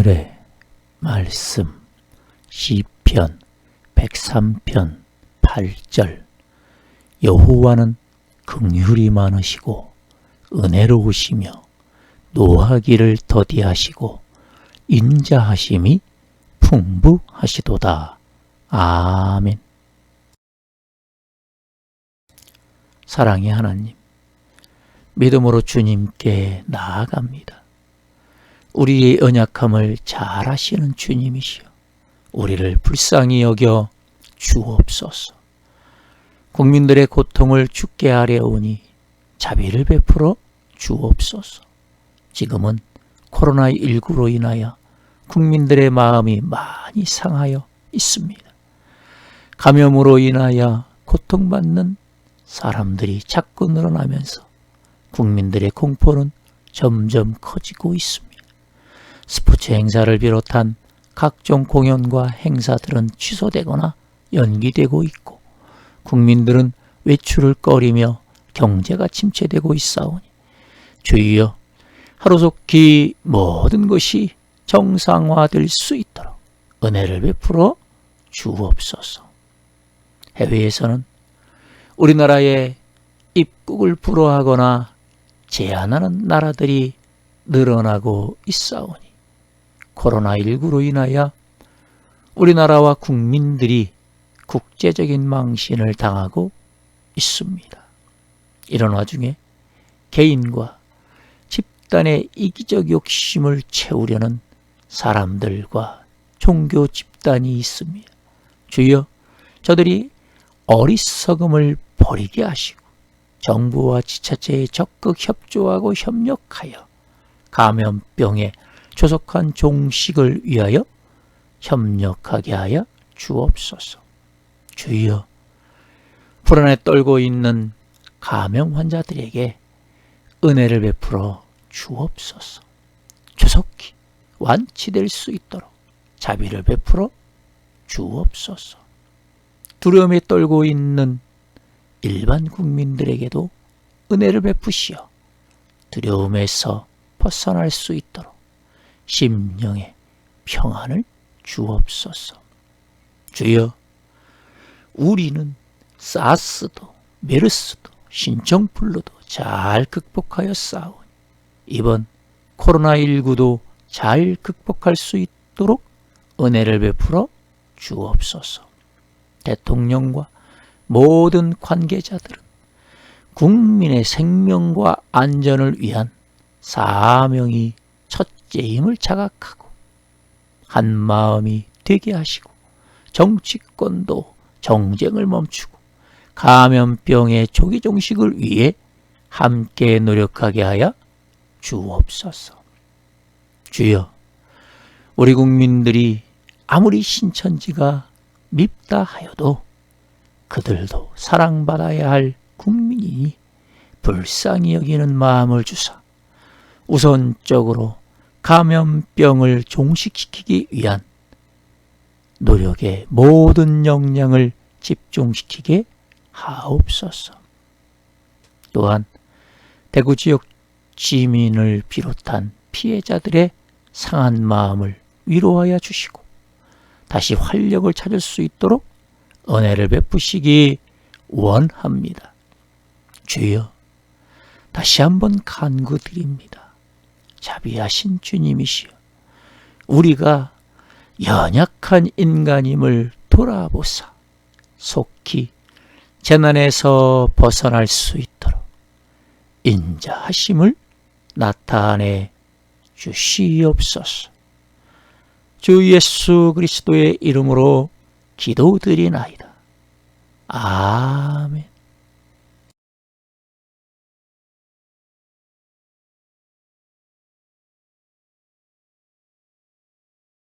오늘의 말씀 시편 103편 8절 여호와는 긍휼이 많으시고 은혜로우시며 노하기를 더디하시고 인자하심이 풍부하시도다. 아멘. 사랑의 하나님, 믿음으로 주님께 나아갑니다. 우리의 연약함을 잘 아시는 주님이시여, 우리를 불쌍히 여겨 주옵소서. 국민들의 고통을 죽게 하려오니 자비를 베풀어 주옵소서. 지금은 코로나19로 인하여 국민들의 마음이 많이 상하여 있습니다. 감염으로 인하여 고통받는 사람들이 자꾸 늘어나면서 국민들의 공포는 점점 커지고 있습니다. 스포츠 행사를 비롯한 각종 공연과 행사들은 취소되거나 연기되고 있고 국민들은 외출을 꺼리며 경제가 침체되고 있사오니 주여 하루속히 모든 것이 정상화될 수 있도록 은혜를 베풀어 주옵소서. 해외에서는 우리나라의 입국을 불허하거나 제한하는 나라들이 늘어나고 있사오니 코로나19로 인하여 우리나라와 국민들이 국제적인 망신을 당하고 있습니다. 이런 와중에 개인과 집단의 이기적 욕심을 채우려는 사람들과 종교 집단이 있습니다. 주여, 저들이 어리석음을 버리게 하시고 정부와 지자체에 적극 협조하고 협력하여 감염병에 조속한 종식을 위하여 협력하게 하여 주옵소서. 주여, 불안에 떨고 있는 감염 환자들에게 은혜를 베풀어 주옵소서. 조속히 완치될 수 있도록 자비를 베풀어 주옵소서. 두려움에 떨고 있는 일반 국민들에게도 은혜를 베푸시어 두려움에서 벗어날 수 있도록 심령의 평안을 주옵소서. 주여, 우리는 사스도 메르스도 신청플루도 잘 극복하여 싸우니 이번 코로나19도 잘 극복할 수 있도록 은혜를 베풀어 주옵소서. 대통령과 모든 관계자들은 국민의 생명과 안전을 위한 사명이 첫째임을 자각하고 한 마음이 되게 하시고 정치권도 정쟁을 멈추고 감염병의 조기 종식을 위해 함께 노력하게 하여 주옵소서. 주여, 우리 국민들이 아무리 신천지가 밉다 하여도 그들도 사랑받아야 할 국민이니 불쌍히 여기는 마음을 주사 우선적으로 감염병을 종식시키기 위한 노력의 모든 역량을 집중시키게 하옵소서. 또한 대구 지역 지민을 비롯한 피해자들의 상한 마음을 위로하여 주시고 다시 활력을 찾을 수 있도록 은혜를 베푸시기 원합니다. 주여, 다시 한번 간구드립니다. 자비하신 주님이시여, 우리가 연약한 인간임을 돌아보사 속히 재난에서 벗어날 수 있도록 인자하심을 나타내 주시옵소서. 주 예수 그리스도의 이름으로 기도드리나이다. 아멘.